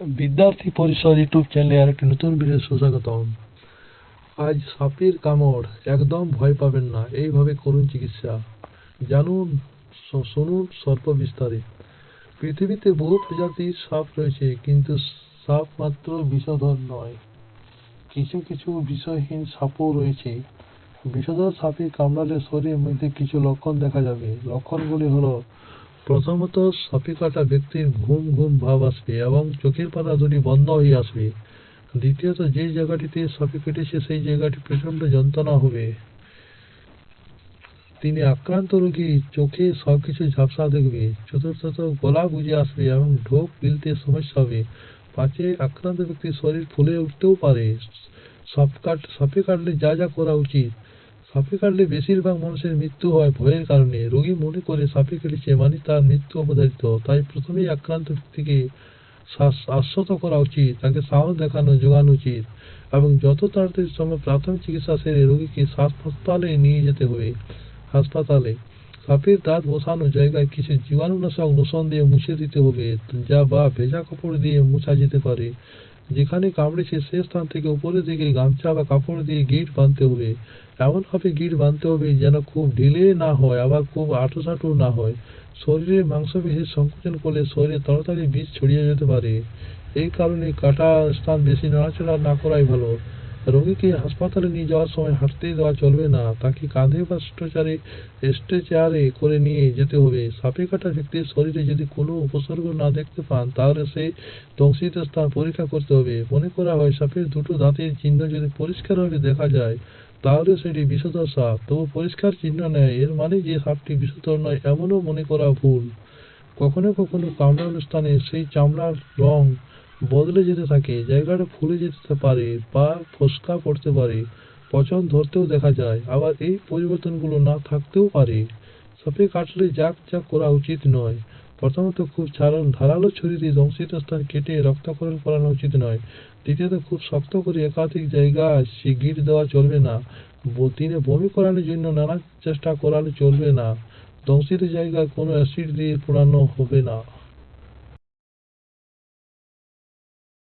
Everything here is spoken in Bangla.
বিদ্যার্থী পরিসর ইউটিউব চ্যানেলে আরেকটি নতুন ভিডিও সুস্বাগতম। আজ সাপের কামড় একদম ভয় পাবেন না, এইভাবে করুন চিকিৎসা। জানুন শুনুন স্বল্প বিস্তারে। পৃথিবীতে বহু প্রজাতির সাপ রয়েছে, কিন্তু সাপ মাত্র বিষধর নয়। কিছু কিছু বিষহীন সাপও রয়েছে। বিষধর সাপে কামড়ালে শরীরের মধ্যে কিছু লক্ষণ দেখা যাবে। লক্ষণগুলি হলো প্রথমত সাপে ব্যক্তির ঘুম ঘুম ভাব আসবে এবং চোখের পাতা দুটি বন্ধ হয়ে আসবে। দ্বিতীয়ত, যে জায়গাটিতে সাপে কেটেছে সেই জায়গাটি প্রচণ্ড যন্ত্রণা হবে। তিনি আক্রান্ত রোগী, চোখে সবকিছু ঝাপসা দেখবে। চতুর্থত, গলা বুঝে আসবে এবং ঢোক গিলতে সমস্যা হবে। পাঁচে আক্রান্ত ব্যক্তির শরীর ফুলে উঠতেও পারে। সাপ কাট সাপে কাটলে যা যা করা উচিত। সাপে কাটলে বেশিরভাগ মানুষের মৃত্যু হয় ভয়ের কারণে। রোগী মনে করে সাপে কেটেছে মানে তার মৃত্যু অবধারিত। তাই প্রথমেই আক্রান্ত ব্যক্তিকে আশ্বস্ত করা উচিত, তাকে সাহস দেখানো যোগানো উচিত এবং যত তাড়াতাড়ি সম্ভব প্রাথমিক চিকিৎসা সেরে রোগীকে হাসপাতালে নিয়ে যেতে হবে। হাসপাতালে সাপের দাঁত বসানো জায়গায় কিছু জীবাণুনাশক লোশন দিয়ে মুছে দিতে হবে, যা বা ভেজা কাপড় দিয়ে মোছা যেতে পারে। যেখানে কামড়েছে সে স্থান থেকে উপরের দিকে গামছা বা কাপড় দিয়ে গিট বাঁধতে হবে এমনভাবে গিট বাঁধতে হবে যেন খুব ঢিলে না হয়, আবার খুব আঁটুসাঁটু না হয়। শরীরে মাংসপেশির সংকোচন করলে শরীরে তাড়াতাড়ি বিষ ছড়িয়ে যেতে পারে। এই কারণে কাটা স্থান বেশি নাড়াচাড়া না করাই ভালো। রোগীকে হাসপাতালে নিয়ে যাওয়ার সময় হাঁটতে দেওয়া চলবে না। তাকে কাঁধে বা স্ট্রেচারে স্ট্রেচারে করে নিয়ে যেতে হবে। সাপে কাটা ব্যক্তির শরীরে যদি কোনো উপসর্গ না দেখতে পান, তাহলে সেই দংশিত স্থান পরীক্ষা করতে হবে। মনে করা হয়, সাপের দুটো দাঁতের চিহ্ন যদি পরিষ্কারভাবে দেখা যায়, তাহলে সেটি বিষধর সাপ। তবু পরিষ্কার চিহ্ন নেয়, এর মানে যে সাপটি বিষধর নয়, এমনও মনে করা ভুল। কখনো কখনো কামড়ানোর স্থানে সেই চামড়ার রং বদলে যেতে থাকে, জায়গাটা ফুলে যেতে পারে বা ফোসকা পড়তে পারে, পচন ধরতেও দেখা যায়, আবার এই পরিবর্তনগুলো না থাকতেও পারে। সাপে কাটলে যাক যা করা উচিত নয়। প্রথমত খুব ছাড়ান, ধারালো ছুরি দিয়ে দংশিত স্থান কেটে রক্তক্ষরণ করানো উচিত নয়। দ্বিতীয়ত খুব শক্ত করে একাধিক জায়গায় সে গিট দেওয়া চলবে না। দিনে বমি করানোর জন্য নানা চেষ্টা করানো চলবে না। দংশিত জায়গায় কোনো অ্যাসিড দিয়ে পোড়ানো হবে না।